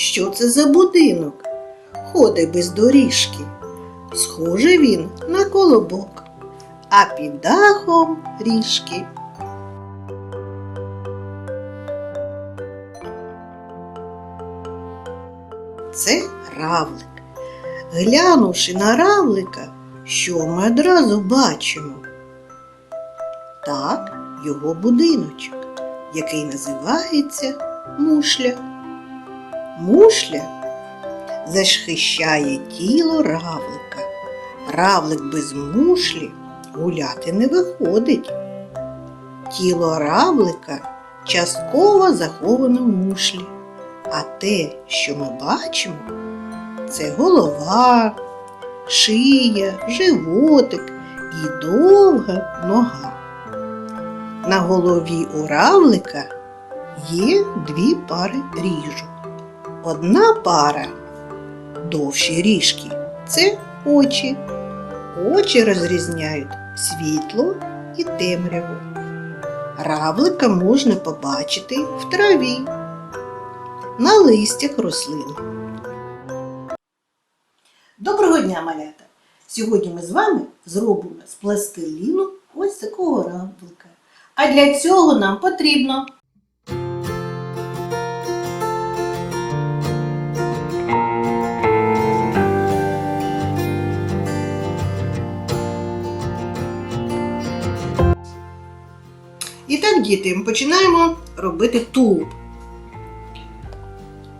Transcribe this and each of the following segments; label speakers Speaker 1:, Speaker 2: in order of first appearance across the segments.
Speaker 1: Що це за будинок? Ходить без доріжки. Схоже він на колобок, а під дахом ріжки. Це равлик. Глянувши на равлика, що ми одразу бачимо? Так, його будиночок, який називається мушля. Мушля захищає тіло равлика. Равлик без мушлі гуляти не виходить. Тіло равлика частково заховане в мушлі, а те, що ми бачимо, це голова, шия, животик і довга нога. На голові у равлика є дві пари ріжок. Одна пара довші ріжки це очі. Очі розрізняють світло і темряву. Равлика можна побачити в траві, на листях рослин. Доброго дня, малята! Сьогодні ми з вами зробимо з пластиліну ось такого равлика. А для цього нам потрібно діти, ми починаємо робити тулуб.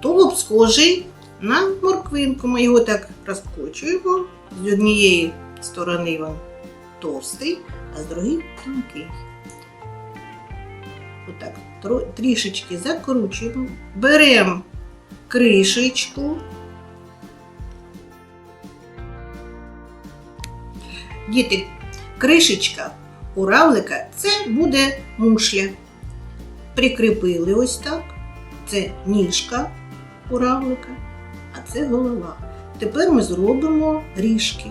Speaker 1: Тулуб схожий на морквинку. Ми його так розкочуємо. З однієї сторони він товстий, а з другої тонкий. Отак, трішечки закручуємо. Беремо кришечку. Діти, кришечка у равлика це буде мушля. Прикріпили ось так. Це ніжка у равлика, а це голова. Тепер ми зробимо ріжки.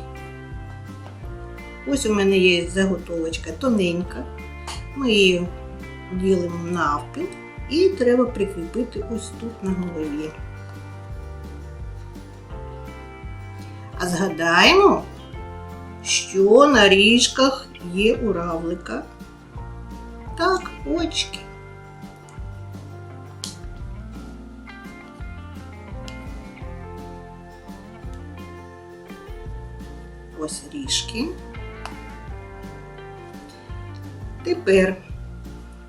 Speaker 1: Ось у мене є заготовочка тоненька. Ми її ділимо навпіл і треба прикріпити ось тут на голові. А згадаємо, що на ріжках є у равлика. Так, очки. Ось ріжки. Тепер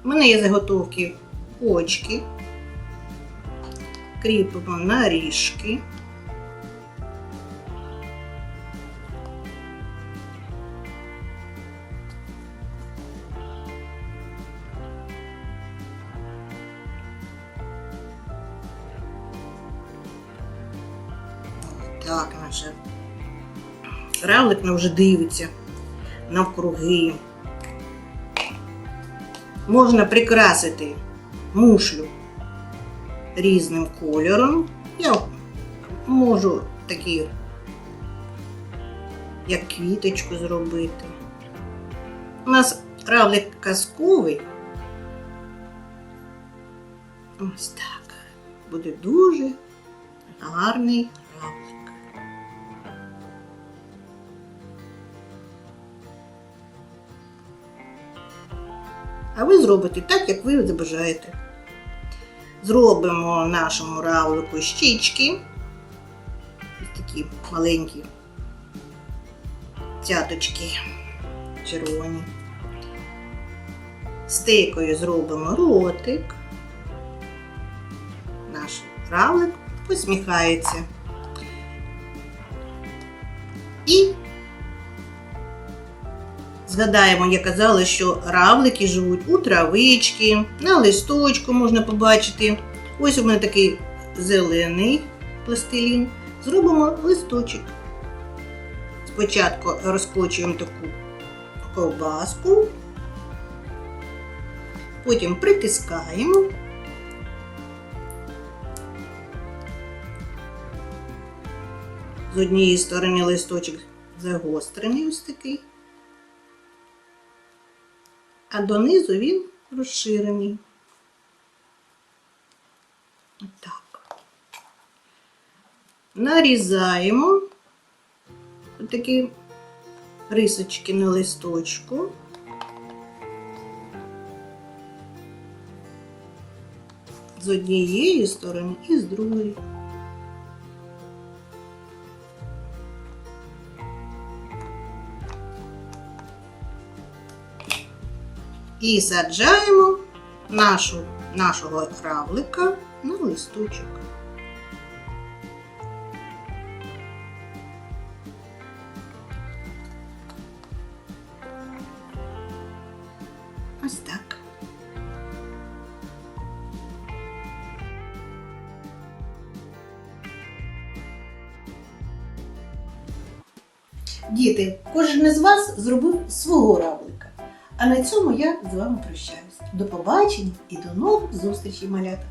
Speaker 1: в мене є заготовки очки. Кріпимо на ріжки. Так, наша равлик нам вже дивиться навкруги. Можна прикрасити мушлю різним кольором. Я можу такі, як квіточку зробити. У нас равлик казковий. Ось так. Буде дуже гарний равлик. А ви зробите так, як ви забажаєте. Зробимо нашому равлику щічки. Ось такі маленькі цяточки червоні. Стейкою зробимо ротик. Наш равлик посміхається. І Згадаємо, я казала, що равлики живуть у травички, на листочку можна побачити. Ось у мене такий зелений пластилін. Зробимо листочок. Спочатку розкочуємо таку ковбаску, потім притискаємо. З однієї сторони листочок загострений ось такий а донизу він розширений. Отак. нарізаємо такі рисочки на листочку. З однієї сторони і з другої. І саджаємо нашу, нашого равлика на листочок. Ось так. Діти, кожен із вас зробив свого равлика. А на цьому я з вами прощаюсь. До побачення і до нових зустрічей, малята!